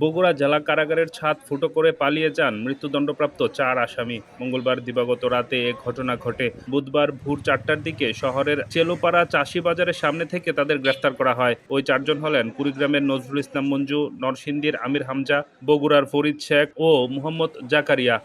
বগুড়া জেলা কারাগারের ছাদ ফুটো করে পালিয়ে যান মৃত্যুদণ্ডপ্রাপ্ত চার আসামি। মঙ্গলবার দিবাগত রাতে এ ঘটনা ঘটে। বুধবার ভোর চারটার দিকে শহরের চেলোপাড়া চাষি বাজারের সামনে থেকে তাদের গ্রেফতার করা হয়। ওই চারজন হলেন কুড়িগ্রামের নজরুল ইসলাম মঞ্জু, নরসিংদীর আমির হামজা, বগুড়ার ফরিদ শেখ ও মোহাম্মদ জাকারিয়া।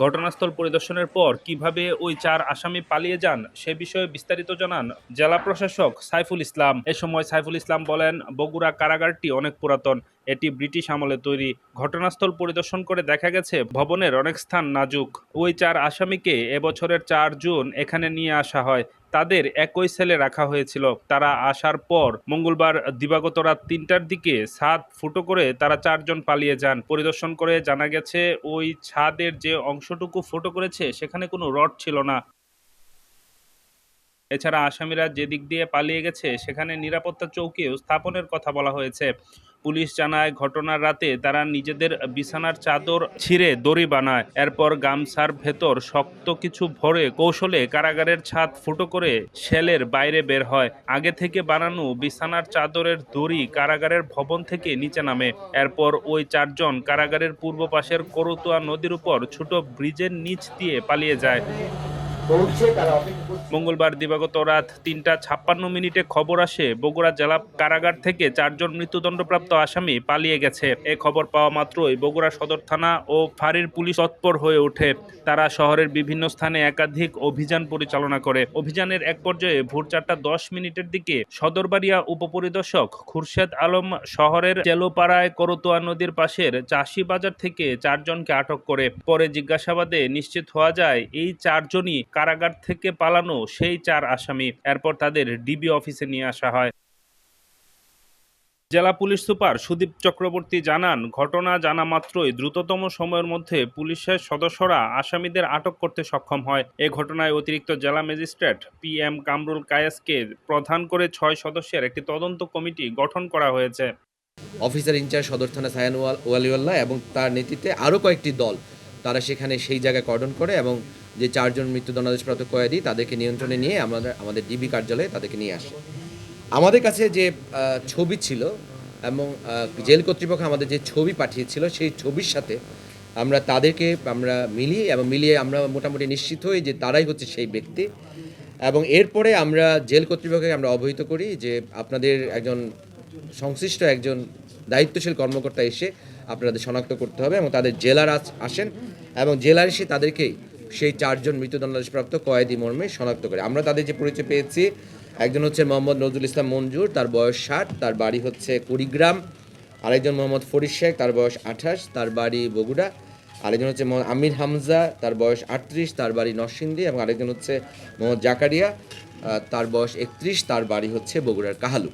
ঘটনাস্থল পরিদর্শনের পর কীভাবে ওই চার আসামি পালিয়ে যান, সে বিষয়ে বিস্তারিত জানান জেলা প্রশাসক সাইফুল ইসলাম। এ সময় সাইফুল ইসলাম বলেন, বগুড়া কারাগারটি অনেক পুরাতন, এটি ব্রিটিশ আমলে তৈরি। ঘটনাস্থল পরিদর্শন করে দেখা গেছে, ভবনের অনেক স্থান নাজুক। ওই চার আসামিকে এবছরের চার জুন এখানে নিয়ে আসা হয়। তাদের একই সেলে রাখা হয়েছিল। তারা আসার পর মঙ্গলবার দিবাগত রাত তিনটার দিকে ছাদ ফুটো করে তারা চারজন পালিয়ে যান। পরিদর্শন করে জানা গেছে, ওই ছাদের যে অংশটুকু ফুটো করেছে, সেখানে কোনো রড ছিল না। এছাড়া আসামিরা যে দিক দিয়ে পালিয়ে গেছে, সেখানে নিরাপত্তা চৌকিও স্থাপনের কথা বলা হয়েছে। পুলিশ জানায়, ঘটনার রাতে তারা নিজেদের বিছানার চাদর ছিঁড়ে দড়ি বানায়। এরপর গামছার ভেতর শক্ত কিছু ভরে কৌশলে কারাগারের ছাদ ফুটো করে শেলের বাইরে বের হয়। আগে থেকে বানানো বিছানার চাদরের দড়ি কারাগারের ভবন থেকে নিচে নামে। এরপর ওই চারজন কারাগারের পূর্ব পাশের করতুয়া নদীর উপর ছোট ব্রিজের নিচ দিয়ে পালিয়ে যায়। মঙ্গলবার দিবাগত রাত তিনটা ছাপ্পান্ন মিনিটে খবর আসে, বগুড়া জেলা কারাগার থেকে চারজন মৃত্যুদণ্ডপ্রাপ্ত আসামি পালিয়ে গেছে। এ খবর পাওয়া মাত্রই বগুড়া সদর থানা ও ফাঁড়ির পুলিশ তৎপর হয়ে ওঠে। তারা শহরের বিভিন্ন স্থানে একাধিক অভিযান পরিচালনা করে। অভিযানের এক পর্যায়ে ভোর চারটা দশ মিনিটের দিকে সদরবাড়িয়া উপপরিদর্শক খুরশেদ আলম শহরের চেলোপাড়ায় করতোয়া নদীর পাশের চাষি বাজার থেকে চারজনকে আটক করে। পরে জিজ্ঞাসাবাদে নিশ্চিত হওয়া যায়, এই চারজনই কারাগার থেকে পালানো সেই চার আসামি। এরপর তাদের ডিবি অফিসে নিয়ে আসা হয়। জেলা পুলিশ সুপার সুদীপ চক্রবর্তী জানান, ঘটনা জানা মাত্রই দ্রুততম সময়ের মধ্যে পুলিশের সদস্যরা আসামিদের আটক করতে সক্ষম হয়। এ ঘটনায় অতিরিক্ত জেলা ম্যাজিস্ট্রেট পি এম কামরুল কায়েসকে প্রধান করে ছয় সদস্যের একটি তদন্ত কমিটি গঠন করা হয়েছে। অফিসার ইনচার্জ সদর থানা সায়ান ওয়াল ওয়ালিউল্লাহ এবং তার নেতৃত্বে আরও কয়েকটি দল, তারা সেখানে সেই জায়গায় কর্ডন করে এবং যে চারজন মৃত্যুদণ্ডাদেশপ্রাপ্ত কয়েদি তাদেরকে নিয়ন্ত্রণে নিয়ে আমাদের আমাদের ডিবি কার্যালয়ে তাদেরকে নিয়ে আসে। আমাদের কাছে যে ছবি ছিল এবং জেল কর্তৃপক্ষ আমাদের যে ছবি পাঠিয়েছিল সেই ছবির সাথে আমরা তাদেরকে, আমরা মিলিয়ে এবং মিলিয়ে আমরা মোটামুটি নিশ্চিত হই যে তারাই হচ্ছে সেই ব্যক্তি। এবং এরপরে আমরা জেল কর্তৃপক্ষকে আমরা অবহিত করি যে আপনাদের একজন সংশ্লিষ্ট একজন দায়িত্বশীল কর্মকর্তা এসে আপনাদের শনাক্ত করতে হবে এবং তাদের জেলার আসেন এবং জেলার এসে তাদেরকেই সেই চারজন মৃত্যুদণ্ডাদেশপ্রাপ্ত কয়েদি মর্মে শনাক্ত করে। আমরা তাদের যে পরিচয় পেয়েছি, একজন হচ্ছে মোহাম্মদ নজরুল ইসলাম মঞ্জুর, তার বয়স ষাট, তার বাড়ি হচ্ছে কুড়িগ্রাম। আরেকজন মোহাম্মদ ফরিদ শেখ, তার বয়স আঠাশ, তার বাড়ি বগুড়া। আরেকজন হচ্ছে মোহাম্মদ আমির হামজা, তার বয়স আটত্রিশ, তার বাড়ি নরসিংদী এবং আরেকজন হচ্ছে মোহাম্মদ জাকারিয়া তার বয়স একত্রিশ, তার বাড়ি হচ্ছে বগুড়ার কাহালু।